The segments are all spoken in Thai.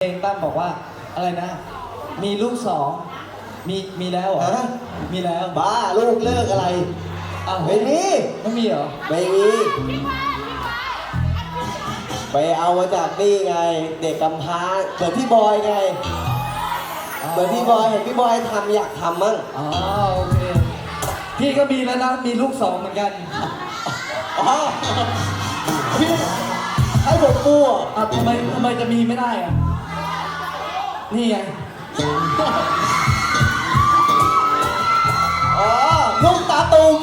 เพลงตั้มบอกว่าอะไรนะ มีลูกสองมีมีแล้วเหรอฮะ มีแล้วบ้าลูกเลิกอะไรอ้าวไม่มีไม่มีเหรอไม่มีไปเอามาจากนี่ไง เด็กกำพร้าเหมือนพี่บอยไงเหมือนพี่บอยเห็นพี่บอยทำอยากทำมั่งอ๋อโอเคพี่ก็มีแล้วนะมีลูกสองเหมือนกันอ๋อพี่ให้ผมปูอะ อะทำไมทำไมจะมีไม่ได้อะ นี่ไงอ๋อลูกตาตุ่ม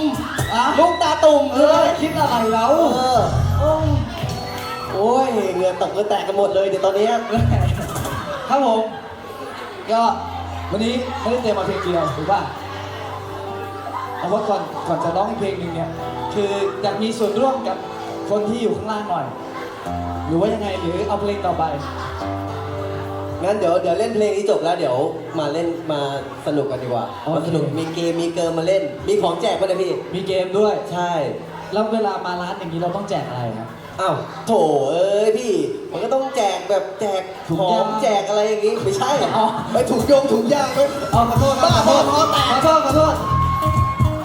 อะลูกตาตุ่มเอเลอยคิดอะไรแล้วเออโอ้ยเหงื่อตกเหงื่อแตกกันหมดเลยเดี๋ยวตอนเนี้ยครับผม ก็วันนี้ไม่ได้เตรียมมาเพลงเดียวถูกป่ะเอาว่าก่อนก่อนจะร้องอีกเพลงหนึ่งเนี่ย คืออยากมีส่วนร่วมกับคนที่อยู่ข้างล่างหน่อย หรือว่ายังไงหรือเอาเพลงต่อไป งั้นเดี๋ยวเดี๋ยวเล่นเพลงนี้จบแล้วเดี๋ยวมาเล่นมาสนุกกันดีกว่าโอเค มาสนุกมีเกมมีเกิร์มมาเล่น มีของแจกป่ะเนี่ยพี่ มีเกมด้วย ใช่แล้วเวลามาร้านอย่างนี้เราต้องแจกอะไรครับ อ้าวโถเอ้ยพี่ มันก็ต้องแจกแบบแจกถุงขอยางงแจกอะไรอย่างงี้ไม่ใช่อ๋อ ไปถุงยงถุงยางไหมเอาขอโทษครับบ้าขอโทษพอแตก ขอโทษขอโทษ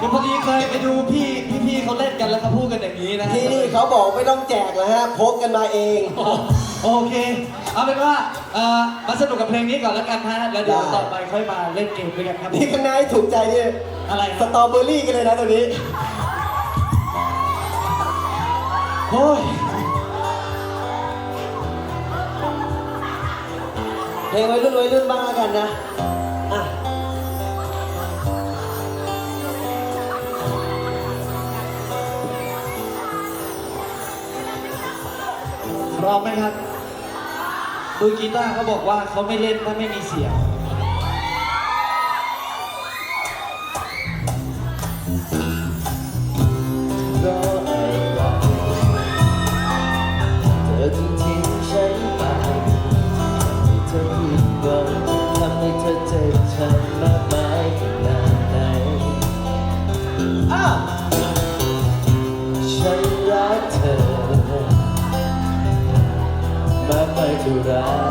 คือพอดีเคยไปดูพี่พี่พี่เขาเล่นกันแล้วเขาพูดกันอย่างนี้นะฮะที่นี่เขาบอกไม่ต้องแจกแล้วฮะพกกันมาเอง โอเค เอาเป็นว่าเอ่อมาสนุกกับเพลงนี้ก่อนแล้วกันฮะแล้วเดี๋ยวได้ ต่อไปค่อยมาเล่นเกมด้วยกันครับนี่ข้างในถูกใจนี่อะไรสครับตรอเบอรี่กันเลยนะตัวนี้ โอ้ยเพลงวัยรุ่นวัยรุ่นบ้างแล้วกันนะอะ ร้องไหมครับ มือกีตาร์เขาบอกว่าเขาไม่เล่นถ้าไม่มีเสียง เท่าไร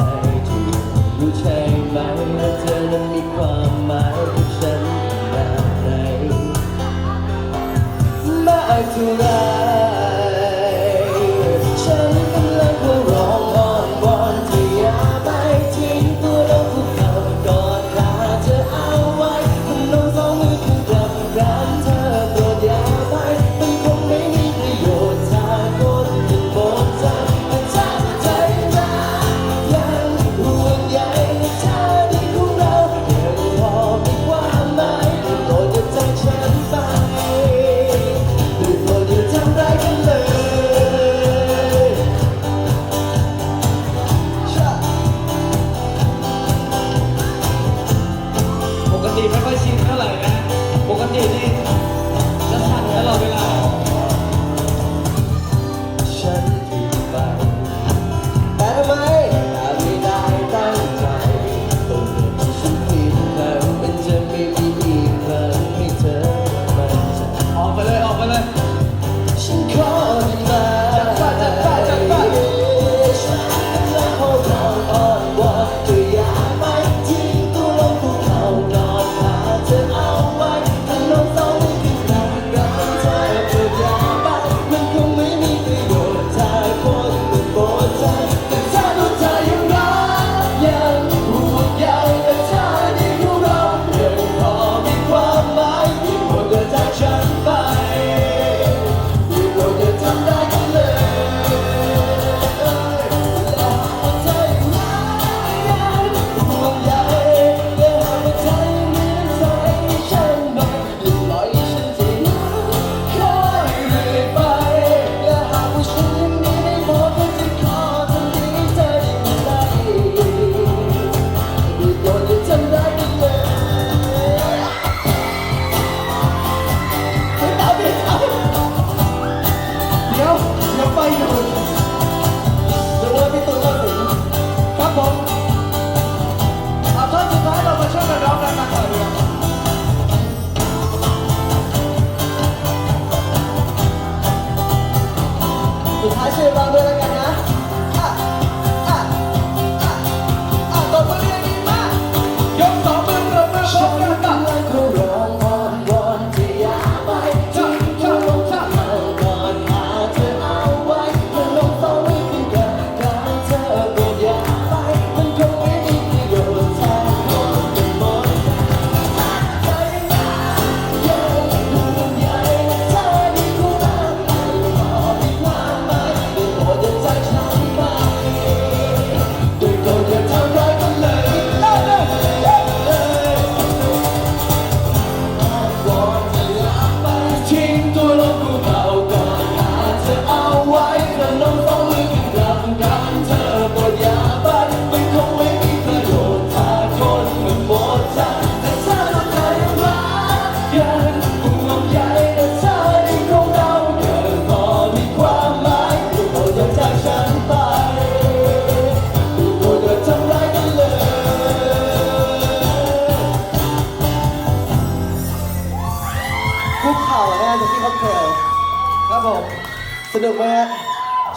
สนุกไหมฮะ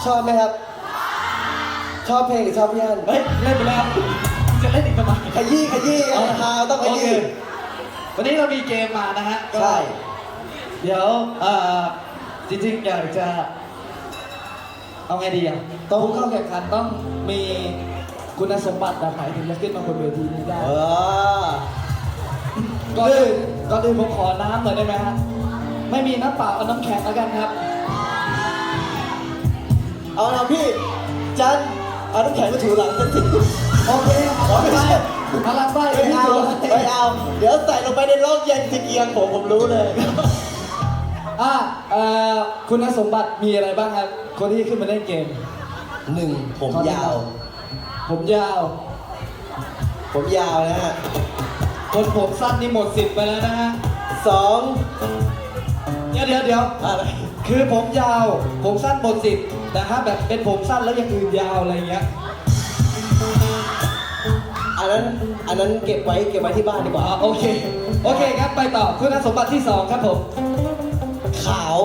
ชอบไหมครับ ชอบเพลงหรือชอบพี่อันเฮ้ยเล่นไปแล้วจะเล่นอีกทำไม ขยี้ขยี้ฮาวต้องขโอเคยี้วันนี้เรามีเกมมานะฮะก็ใช่ เดี๋ยวเอ่อจริงๆ อยากจะ เอาไงดีอะต้องผู้เข้าแข่งขันต้องมีคุณสมบัติแบบไหนถึงจะขึ้นมาบนเวทีนี้ได้ เออ ก่อนอื่นก่อนอื่นผมขอน้ำหน่อยได้ไหมฮะ ไม่มีน้ำเปล่าเอาน้ำแข็งแล้วกันครับ เอาละพี่ จันเอาน้ำแข็งมาถูหลังสักทีโอเคขอไปพลังไปไม่เอาไม่เอา เดี๋ยวใส่ลงไปในร่องเย็นตะเกียงผมผมรู้เลยอ่าเอ่อคุณสมบัติมีอะไรบ้างครับ คนที่ขึ้นมาเล่นเกม หนึ่งผมยาว ผมยาว ผมยาวนะฮะ คนผมสั้นนี่หมดสิทธิ์ไปแล้วนะฮะสองเดี๋ยวเดี๋ยวเดี๋ยวอะไรคือผมยาว ผมสั้นหมดสิทธิ์ แต่ถ้าแบบเป็นผมสั้นแล้วอยังอื่นยาวอะไรเงี้ยอันนั้นอันนั้นเก็บไว้เก็บไว้ที่บ้านดีกอ๋ว่าอโอเค โอเคครับไปต่อคุณสมบัติที่สองครับผม ขาว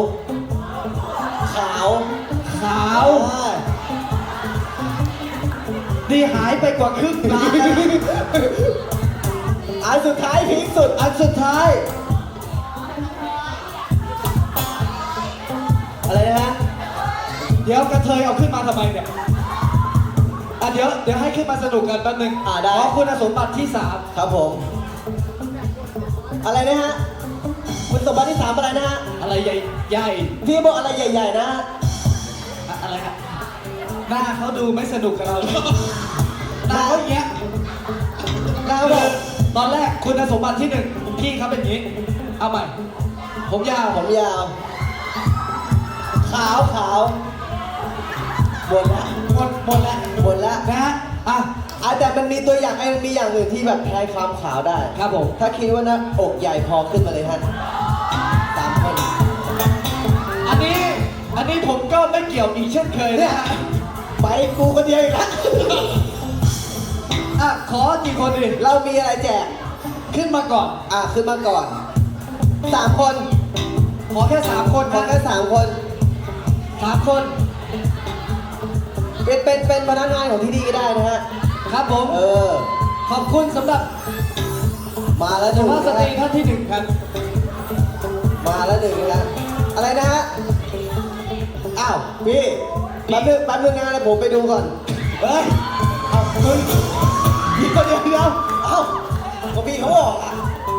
ขาวขาว อ่านี่หายไปกว่าครึ่งล้านอันสุดท้ายพีคสุด อันสุดท้าย อะไรนะฮะเดี๋ยวกระเทยเอาขึ้นมาทำไมเนี่ยอะเดี๋ยวเดี๋ยวให้ขึ้นมาสนุกกันแป๊บนึงอ่าได้ ขอคุณสมบัติที่สามครับผม อะไรนะฮะ คุณสมบัติที่สามอะไรนะฮะ อะไรใหญ่ใหญ่พี่บอกอะไรใหญ่ ๆ นะฮะ อะอะไรฮะหน้าเขาดูไม่สนุกกับเราเลยหน้าเขาอย่างเงี้ยหน้าเขาบบออกกตอนแรกคุณสมบัติที่หนึ่งพี่เขาเป็นอย่างนี้ เอาใหม่ ผมยาวผมยาว ขาวขาว หมดละหมดหมดแล้วหมดละนะฮะอะ อะแต่มันมีตัวอย่างไอ้มันมีอย่างอื่นที่แบบแทนความขาวได้ ครับผม ถ้าคิดว่าหน้าอกใหญ่พอขึ้นมาเลยฮะสามคนอันนี้อันนี้ผมก็ไม่เกี่ยวอีกเช่นเคยเนี่นะยฮะไปกูคนเดียวอีกแล้วอะขอกี่คนดิเรามีอะไรแจก ขึ้นมาก่อน อะขึ้นมาก่อนสามคนขอแค่สามคนขอนะแค่สามคน สามคน เป็นเป็นเป็นพนักงานของที่นี่ก็ได้นะฮะ ครับผม เออ ขอบคุณสำหรับมาแล้วหสุนึ่งภาพสนะตรีฮะท่านที่หนึ่งครับ มาแล้วหนึ่งนะฮะอะไรนะฮะ อ้าวพี่แป๊บนึงแป๊บนึงนะเดี๋ยวผมไปดูก่อน เฮ้ย เอามึงเดี๋ยวเดี๋ยวเดี๋ยวเอ้าก็พี่เขาบอกอะ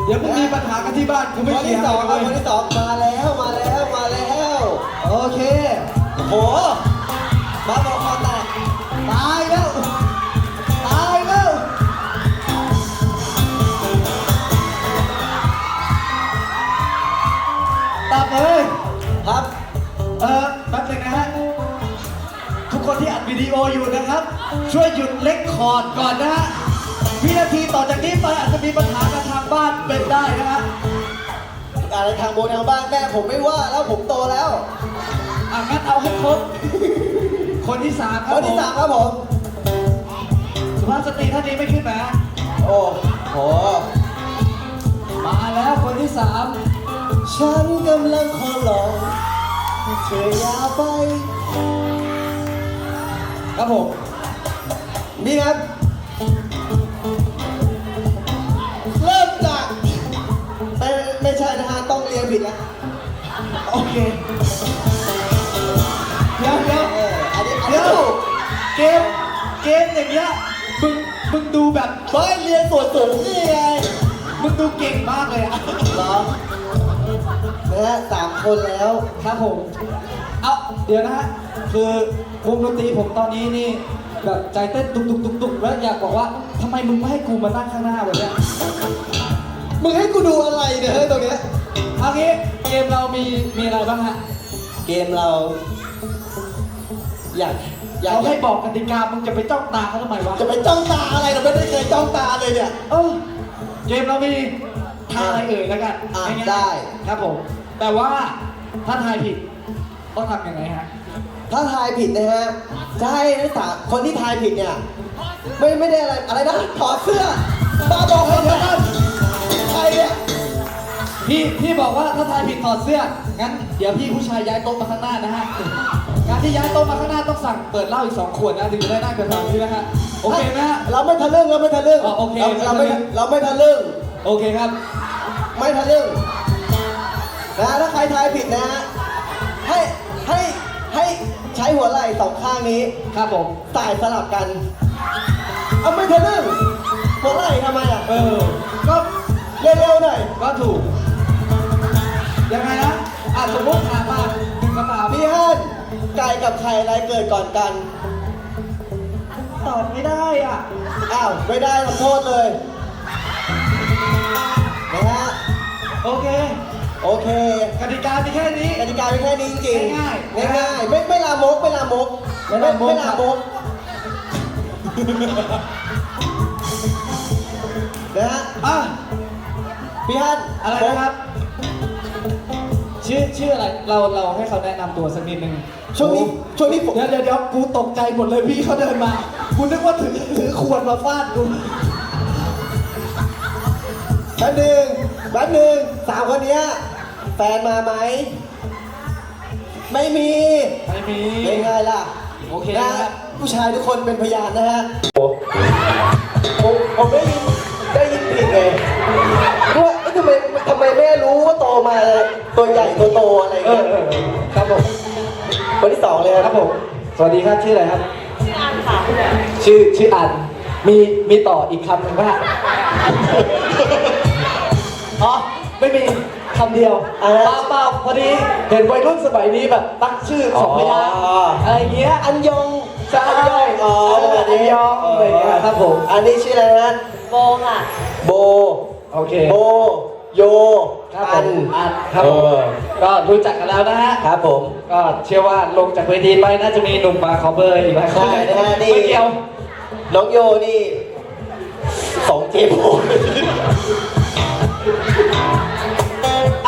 เดี๋ยวมึงมีปัญหากันที่บ้านกูไม่คนเกี่ที่ยวสองคเลรับยคนที่สองมาแล้วมาแล้วมาแล้ว โอเคโหมาบอกคอแตก ตายแล้ว ตายแล้ว ตับเลยครับ เออแป๊บนึงนะฮะ ทุกคนที่อัดวิดีโออยู่นะครับ ช่วยหยุดเล็กคอร์ดก่อนนะฮะ วินาทีต่อจากนี้ไปอาจจะมีปัญหากับทางบ้านเป็นได้นะฮะ อะไรทางโบนทางบ้านแม่ผมไม่ว่าแล้วผมโตแล้ว อะงั้นเอาให้ครบ คนที่สามคครับนที่สามครับผม สุภาพสตรีท่านนี้ไม่ขึ้นนะโอ้โห มาแล้วคนที่สามฉันกำลังขอลองเธออย่าไป ครับผม นี่ครับ เริ่มจากไม่ไม่ใช่นะฮะ ต้องเรียนผิดแล้ว โอเค อย่างเงี้ยมึงมึงดูแบบเฮ้ยเรียนส่วนสูงนี่ไงมึงดูเก่งมากเลยอะเหรอนะฮะสามคนแล้วครับผม เอาเดี๋ยวนะฮะคือวงดนตรีผมตอนนี้นี่แบบใจเต้นตุกตุกตุกตุกแล้วอยากบอกว่าทำไมมึงไม่ให้กูมานั่งข้างหน้าแบบเนี้ยมึงให้กูดูอะไรเนี่ยเฮ้ยตรงเนี้ยเอางี้เกมเรามีมีอะไรบ้างฮะ เกมเรา อยาก อยากเราให้บอกกติกามึงจะไปจ้องตาเขาทำไมวะจะไปจ้องตาอะไรเราไม่ได้เคยจ้องตาเลยเนี่ย เออเกมเรามีทายอะไรเอ่ยแล้วกันอะง่ายๆได้ ครับผม แต่ว่าถ้าทายผิดต้องทำยังไงฮะ ถ้าทายผิดนะฮะจะให้นักศึกษาคนที่ทายผิดเนี่ย ไม่ไม่ได้อะไรอะไรนะถอดเสื้อบ้าบอกให้เดี๋ยวกันใครเนี่ยพี่พี่บอกว่าถ้าทายผิดถอดเสื้องั้นเดี๋ยวพี่ผู้ชายย้ายโต๊ะมาข้างหน้านะฮะ งานที่ย้ายโต๊ะมาข้างหน้าต้องสั่งเปิดเหล้าอีกสองขวดนะถึงจะได้นั่งกันแบบนี้นะฮะโอเคไหมฮะ เราไม่ทะลึ่งเราไม่ทะลึ่งอ๋อโอเคเราเราไม่ไม่ทะลึ่งเราไม่ทะลึ่งโอเคครับ ไม่ทะลึ่งนะถ้าใครทายผิดนะฮะให้ให้ให้ใช้หัวไหล่สองข้างนี้ครับผมสายสลับกันเอาไม่ทะลึ่งหัวไหล่ทำไมอะเออ ก็เร็วๆหน่อยก็ถูกยังไงนะอะสมมติถามมาหนึ่งคำถามพี่ฮั่น ไก่กับไข่อะไรเกิดก่อนกัน ตอบไม่ได้อะ อ้าว ไม่ได้ทำโทษเลย นะฮะ โอเคโอเคกติกามีแค่นี้ กติกาเป็นแค่นี้จริงๆง่ายๆง่ายๆไม่ไม่ลามกไม่ลามกไม่ลามก ไม่ลามกนะฮะอะพี่ฮั่นอะไรนะครับ ชื่อชื่ออะไร เราเราให้เขาแนะนำตัวสักนิดนึง ช่วงนี้ช่วงนี้ผมเดี๋ยวเดี๋ยวเดี๋ยวกูตกใจหมดเลยพี่เขาเดินมากูนึกว่าถือถือขวดมาฟาดกูแป๊บหนึ่งแป๊บหนึ่งสามคนเนี้ยแฟนมาไหม ไม่มีไม่มีเป็นไงล่ะโอเคนะนะครับผู้ชายทุกคนเป็นพยานนะฮะผมผมได้ยินได้ยินผิดไงว่าเอ๊ะทำไมทำไมแม่รู้ว่าโตมาตัวใหญ่ตัวโตอะไรเอเงี้อยเออครับผม คนที่สองเลยคครัรับบผม สวัสดีครับชื่ออะไรครับ ชื่ออันค่ะชื่อชื่ออัน มีมีต่ออีกคำหนึ่งว่าอ๋อไม่มีคำเดียวอะไรเปล่าเปล่าพอดีเห็นวัยรุ่นสมัยนี้แบบตั้งชื่อสองพยางค์อ๋อออะไรเงี้ยอันยองใช่อันยองอ๋ออันยองอะไรเงี้ยครับผม อันนี้ชื่ออะไรนะโบค่ะ โบ โอเค โบ โยครับผอัมนอันครับผมเออก็รู้จักกันแล้วนะฮะครับผมก็เชื่อว่าลงจากเวทีไปน่าจะมีหนุ่มมา cover อีกหลายคนใช่นะฮะนี่ไม่เกี่ยวน้องโยนี่สองเจโบ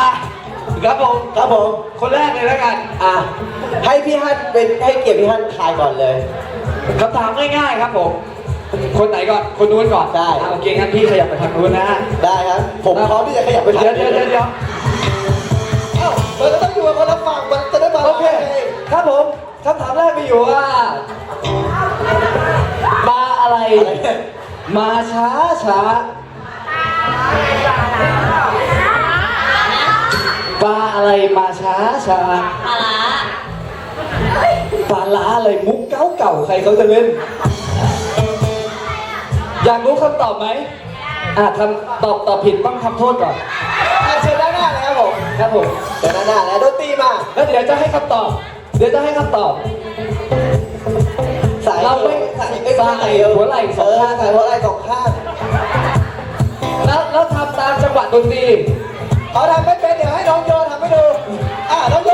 อะครับผมครับผมคนแรกเลยแล้วกันอะให้พี่ฮันเป็นให้เกียรติพี่ฮันทายก่อนเลยคำถามง่ายๆครับผม คนไหนก่อน คนนู้นก่อนได้ อะโอเคงั้นพี่ขยับไปทางนู้นนะฮะได้ครับ ผมพร้อมที่จะขยับไปทางเดี๋ยวเดี๋ยวเดี๋ยวเดี๋ยวเอ้ามันก็ต้องอยู่กับคนละฝั่งมันจะได้มาโอเคครับผมคำถามแรกมีอยู่ว่า มาอะไรอะไรเนี่ยมาช้าช้าปลาอะไรมาช้าช้าปลาร้าปลาล้าอะไรมุกเก่าเก่าๆใครเขาจะเล่น อยากรู้คำตอบไหมอะทำตอบตอบผิดต้องทำโทษก่อนอะเชิญด้านหน้าเลยครับผมครับผมเชิญด้านหน้าแล้วดนตรีมา แล้วเดี๋ยวจะให้คำตอบ เดี๋ยวจะให้คำตอบ สายเราไม่สายสายหัวไหล่สองข้าง เสายหัวไหล่สองข้างแล้วแล้วทำตามจังหวะดนตรีเขาทำไม่เป็นเดี๋ยวให้น้องโยทำให้ดู อะน้องโย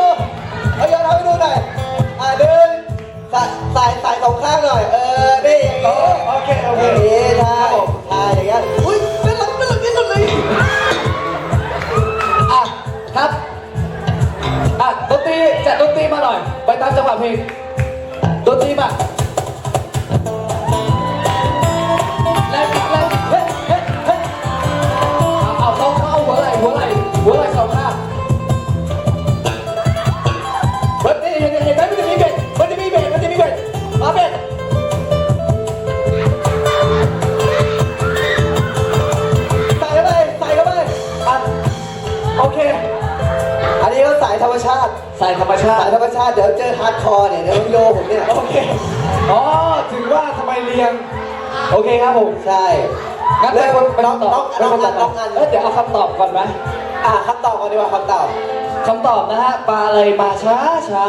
น้องโยทำให้ดูหน่อยอะเดิน สายสายสายสองข้างหน่อย เออนี่อย่างโอนี้โอเคโอเคอย่างนี้ใช่ใช่อย่างเงี้ยอุ้ยน่ารักน่ารักที่สุดเลยอะครับอะดนตรีจัดดนตรีมาหน่อย ไปตามจังหวะเพลงดนตรีมาแล้วแล้วเฮ้ยเฮ้ยเฮ้ยเอาเอาเขาเขาเอาหัวไหล่หัวไหล่หัวไหล่สองข้าง มชาสายติธรรมชาติเดี๋ยวเจอฮาร์ดคอร์เนี่ยเดี๋ยวน้องโยผมเนี่ยโอเคอ๋อถึงว่าทำไมเรียง โอเคครับผมใช่งั้นเป็นคนเป็นน้องคำตน้อองบน้องเป็อันนคำตน้ออบงอันเอ้ยเดี๋ยวเอาคำตอบก่อนไหมอะคำตอบก่อนดีกว่าคำตอบคำตอบนะฮะปลาอะไรมาช้าช้า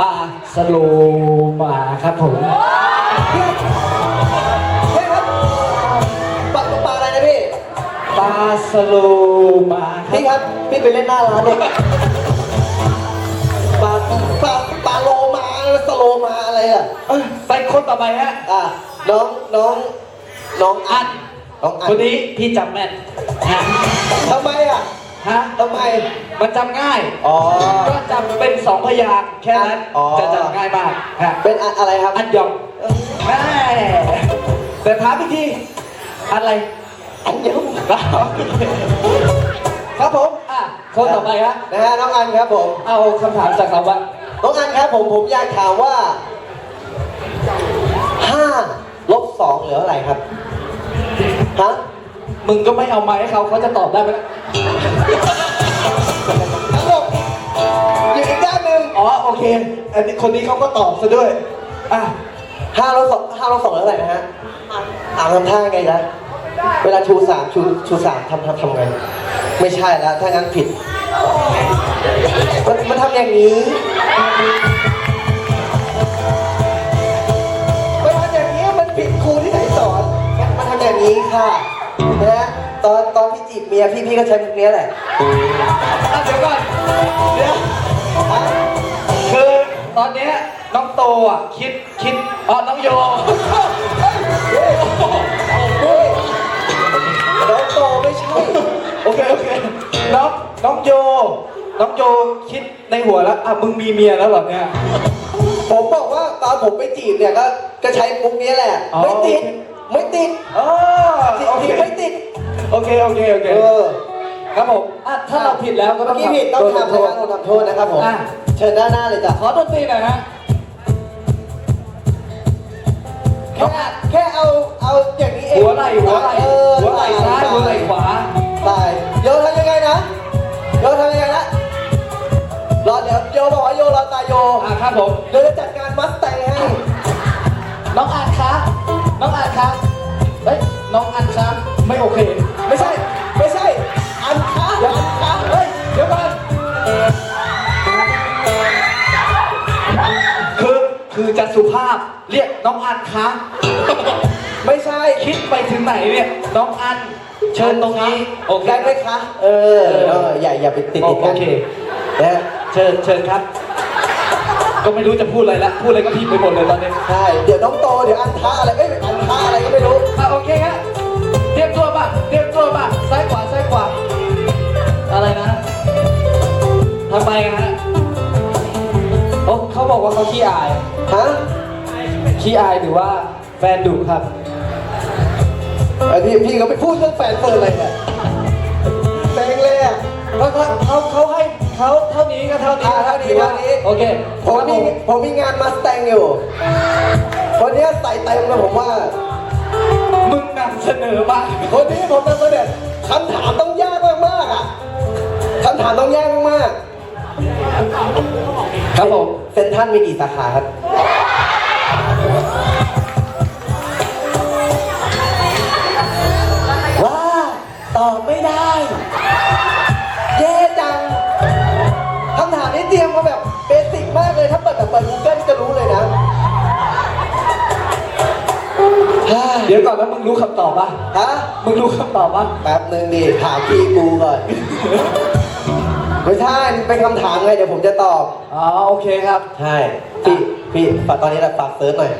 ปลาสโลมาครับผมเฮ้ยครับปลาปลาอะไรนะพี่ปลาสโลมาครัพี่บครับพี่ไปเล่นหน้าร้านเนี่ย ลมาอะไรอะเอ้ยไปคนต่อไปฮะ อะน้องน้องน้องอัอันนน้องอัคนนนี้พี่จำแม่นฮะทำไมอะฮะทำไม มันจำง่าย อ๋อ ก็จำเป็นสองพยางค์แค่นั้นอ๋อ จะจำง่ายมากฮะเป็นอะอะไรครับอันยองแม่แต่ถามอีกทีอะไรอันยองครับผมอะคนต่อไปฮะนะฮะน้องอันครับผม เอาคำถามจากเขาบ้าง น้องอันครับผมผมอยากถามว่าห้าลบสองเหลือเท่าไหร่ครับฮะมึงก็ไม่เอาไม้ให้เขาเขาจะตอบได้ไหมทั้งหมดอยู่อีกด้านหนึ่งอ๋อโอเคอันนี้คนนี้เขาก็ตอบซะด้วยอะห้าลบสองห้าลบสองเหลือเท่าไหร่นะฮะอ่าทำท่าไงนะเวลาชูสามชูชูสามทำทำทำไงไม่ใช่แล้วถ้างั้นผิด มันมันทำอย่างนี้ มันทำอย่างนี้มันผิดครูที่ไหนสอน มันทำอย่างนี้ค่ะนะฮะตอนตอนพี่จีบเมียพี่พี่ก็ใช้มุกเนี้ยแหละอะเดี๋ยวก่อนเดี๋ยวอะคือตอนเนี้ยน้องโตอะคิดคิดอ๋อน้องโยเฮ้ยน้องโตไม่ใช่ โอเค โอเค น้องน้องโย น้องโยคิดในหัวแล้วอะมึงมีเมียแล้วเหรอเนี่ย ผมบอกว่าตอนผมไปจีบเนี่ยก็ก็ใช้มุกนี้แหละ อ๋อ ไม่ติด ไม่ติดอ๋อจีบโอเคไม่ติด โอเคโอเคโอเคเออครับผมอะถ้าเราผิดแล้วก็ต้เมื่อองกี้ผิดต้องโนทำโทนะษครับต้องทำโทษนะครับผม อะ เชิญด้านหน้าเลยจ้ะ ขอดนตรีหน่อยฮะ แค่แค่เอาเอาอย่างนี้เองหัวไหล่หัวไหล่เออหัวไหล่ซ้ายหัวไหล่ขวา ตายโยทำยังไงนะโยทำยังไงนะ รอเดี๋ยวโยบอกว่าโยรอตายโยอะครับผม เดี๋ยวจะจัดการมัสแตงให้ น้องอันคะน้องอันคะเฮ้ย น้องอันคะไม่โอเค ไม่ใช่ ไม่ใช่ อันค้าเดี๋ยวอันค้าเฮ้ย เดี๋ยวก่อนคือคือจะสุภาพเรียกน้องอันคะไม่ใช่ คิดไปถึงไหนเนี่ย น้องอัน เชิญตรงนี้ โอเคได้ไหมคะ เออเอออย่าอย่าไปติดติดโอกันเคนะ เชิญเชิญครับ ก็ไม่รู้จะพูดอะไรละ พูดอะไรก็ผิดไปหมดเลยตอนนี้ใช่ เดี๋ยวน้องโต เดี๋ยวอันท้าอะไรเอ้ยอันท้าอะไรก็ไม่รู้ อะโอเคฮะเตรียมตัวป่ะเตรียมตัวป่ะซ้ายขวาซ้ายขวา อะไรนะทำไมกันฮะโอ้เขาบอกว่าเขาขี้อาย ฮะ ขี้อายหรือว่าแฟนดุครับ ไอพี่พี่ก็ไปพูดเรื่องแฟนเฟิร์นอะไรเนี่ยแฟนเลยอะเขาเขาเขาเขาให้ เขาเท่านี้ก็เท่านี้อ่าเท่านี้ถือว่เท่านี้ โอเคผมมีผมมีงานมาสแตงอยู่วันนี้ใส่เต็มเลยผมว่า มึงนำเสนอมากคนนี้ผมนำเสนอคำถามต้องยากมากๆอะคำถามต้องยากมากครับผมๆเซ็นทรัลมีกี่สาขาครับว่าตอบไม่ได้ เลยถ้าเปิดแบบเปิด Google จะรู้เลยนะ เดี๋ยวก่อนแล้วมึงรู้คำตอบป่ะ ฮะ มึงรู้คำตอบป่ะ แป๊บหนึ่งดิถามพี่กูก่อน ไม่ใช่มันเป็นคำถามไง เดี๋ยวผมจะตอบ อ๋อโอเคครับ ใช่ พี่ พี่ฝากตอนนี้แหละฝากเซิร์ชหน่อย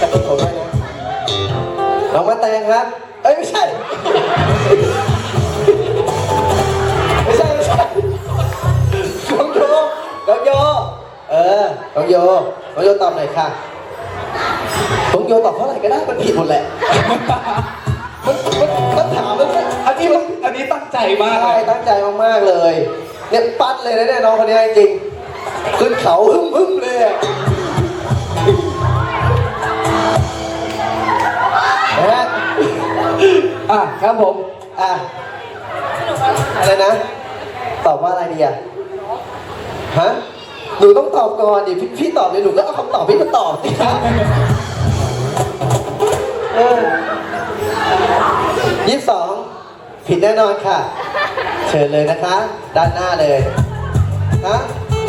จะติดผมด้วยนะน้องมาแตงครับ เอ้ยไม่ใช่ ออน้องโยน้องโยตอบหน่อยค่ะน้องโยตอบเท่าไหร่ก็ได้มันผิดหมดแหละมันมันมันถามมันอันนี้มึงอันนี้ตั้งใจมากเลใช่ยตั้งใจมากๆเลย เนี่ยปัดเลยนะเนี่ยน้องคนนี้จริงๆขึ้นเขาหึ่มหึ่มเลยอะเห็นไหมอะครับผม อะอะไรนะ ตอบว่าอะไรดีอะฮะ หนูต้องตอบก่อนดิพี่พี่ตอบเลยหนูก็เอาคำตอบพี่มาตอบสิครับเออยี่สิบสองผิดแน่นอนค่ะ เชิญเลยนะคะ ด้านหน้าเลยฮะ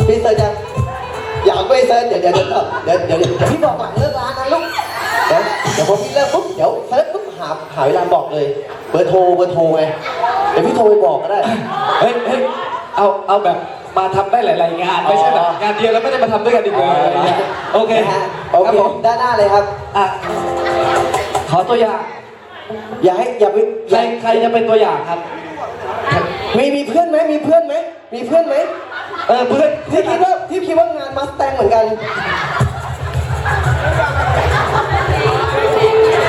พี่เซิร์ยังอยากไปเซิร์เดี๋ยวเดี๋ยวเดี๋ยวเดี๋ยวเดี๋ยวเดี๋ยวพี่บอกหลังเลิกร้านนะลูกเดี๋ยวเดี๋ยวพอพี่เลิกปุ๊บเดี๋ยวเซิร์ปุ๊บหาหาเวลาบอกเลยเบอร์โทรเบอร์โทรไงเดี๋ยวพี่โทรไปบอกก็ได้ เฮ้ยเฮ้ยเอา เอาแบบ มาทำได้หลาย ๆ งาน ไม่ใช่แบบงานเดียวแล้วไม่ได้มาทำด้วยกันอีกเลยอะไรเงี้ยโอเคนะฮะโอครับเคผมด้านหน้าเลยครับ อะขอตัวอย่างอย่าให้อย่าไปใครใครจะเป็นตัวอย่างครับ มีมีเพื่อนไหมมีเพื่อนไหมมีเพื่อนไหมเออเพื่อนที่คิดว่าที่คิดว่างานมัสแตงเหมือนกัน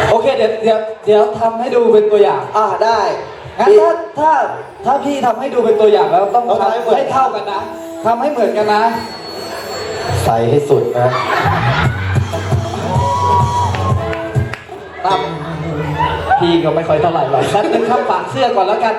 โอเคเดี๋ยวเดี๋ยวเดี๋ยวทำให้ดูเป็นตัวอย่าง อ่าได้ งั้นถ้าถ้าถ้าพี่ทำให้ดูเป็นตัวอย่างแล้วต้องต้องทำให้เหมือน ให้เท่ากันนะทำให้เหมือนกันนะ ใส่ให้สุดนะตั้มพี่ก็ไม่ค่อยเท่าไหร่หรอกแป๊บนึงครับปากเสื้อก่อนแล้วกัน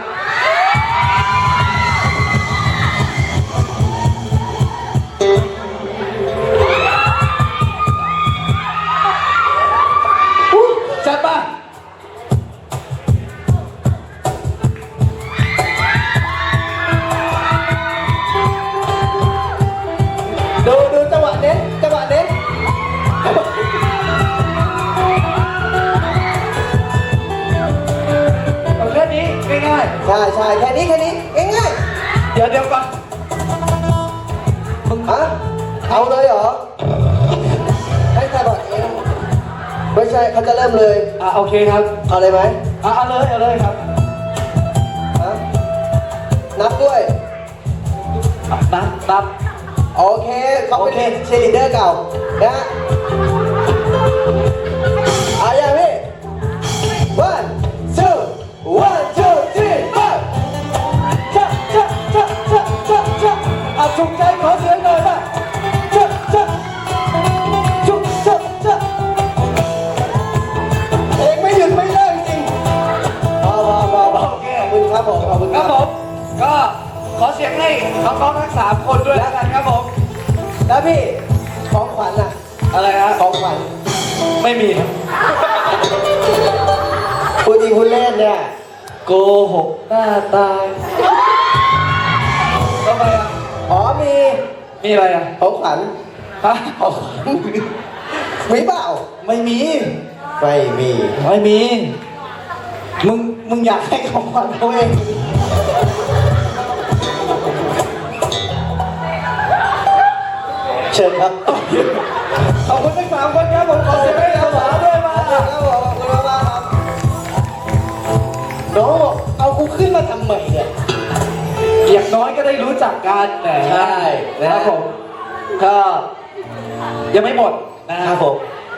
แค่นี้แค่นี้ง่ายๆเดี๋ยวเดี๋ยวก่อนมึงๆฮะเอาเลยเหรอ ให้ใครบอกเองไม่ใช่เขาจะเริ่มเลย อะโอเคครับ เอาเลยไหมอะเอาเลยเอาเลยครับฮะนับด้วย อะนับนับโอเคเขาโอเป็นเค เชยร์ลีดเดอร์เก่านะ ของขวัญเขาเองเชิญครับ ขอบคุณทั้งสามคนครับผมขอเสียงให้สาวๆด้วยมาครับผมขอบคุณมากๆครับน้องบอกเอากูขึ้นมาทำไมเนี่ยอย่างน้อยก็ได้รู้จักกันแหมใช่นะครับผม ก็ยังไม่หมดนะคครัรับบผม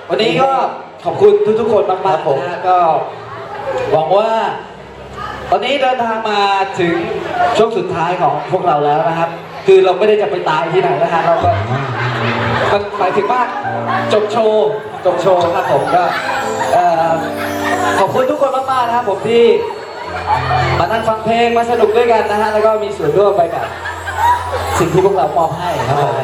วันนี้ก็ขอบคุณทุกๆคนมากครับผมๆนะฮะก็หวังว่า ตอนนี้เดินทางมาถึงช่วงสุดท้ายของพวกเราแล้วนะครับ คือเราไม่ได้จะไปตายที่ไหนนะฮะเราก็มันหมายถึงว่าจบโชว์จบโชว์ครับผมก็เอ่อขอบคุณทุกคนมากๆนะครับผมที่มานั่งฟังเพลงมาสนุกด้วยกันนะฮะแล้วก็มีส่วนร่วมไปกับ สิ่งที่พวกเรามอบให้ครับผม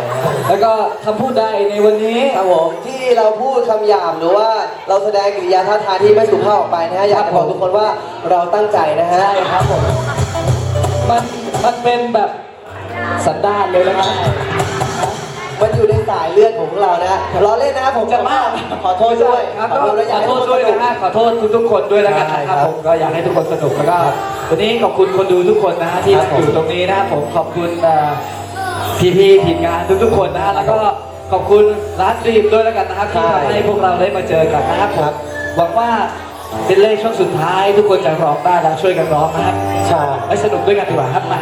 แล้วก็คำพูดใดในวันนี้ครับผมที่เราพูดคำหยาบหรือว่าเราแสดงกิริยาท่าทางที่ไม่สุภาพออกไปนะฮะอยากจะบอกทุกคนว่าเราตั้งใจนะฮะใช่ครับผมมันมันเป็นแบบสันดานเลยนะครับ มันอยู่ในสายเลือดของพวกเรานะฮะล้อเล่นนะครับผมจะบ้าขอโทษด้วยครับขอก็โทษและอยาขกอให้โททุษกคนด้วยสนุนะกฮะขอโทษทุกๆคนด้วยแล้วกันนะใช่คครัรับบผมก็อยากให้ทุกคนสนุกแล้วก็วันนี้ขอบคุณคนดูทุกคนนะฮะที่ครับผมอยู่ตรงนี้นะครับผมขอบคุณเอ่อพี่ๆทีมงานทุกๆคนนะฮะแล้วก็ขอบคุณร้านดรีมด้วยแล้วกันนะครับที่ทำให้พวกเราได้มาเจอกันนะครับผมหวังว่าเป็นเลขช่วงสุดท้าย ทุกคนจะร้องได้แล้วช่วยกันร้องนะครับใช่ไปสนุกด้วยกันดีกว่าครับมา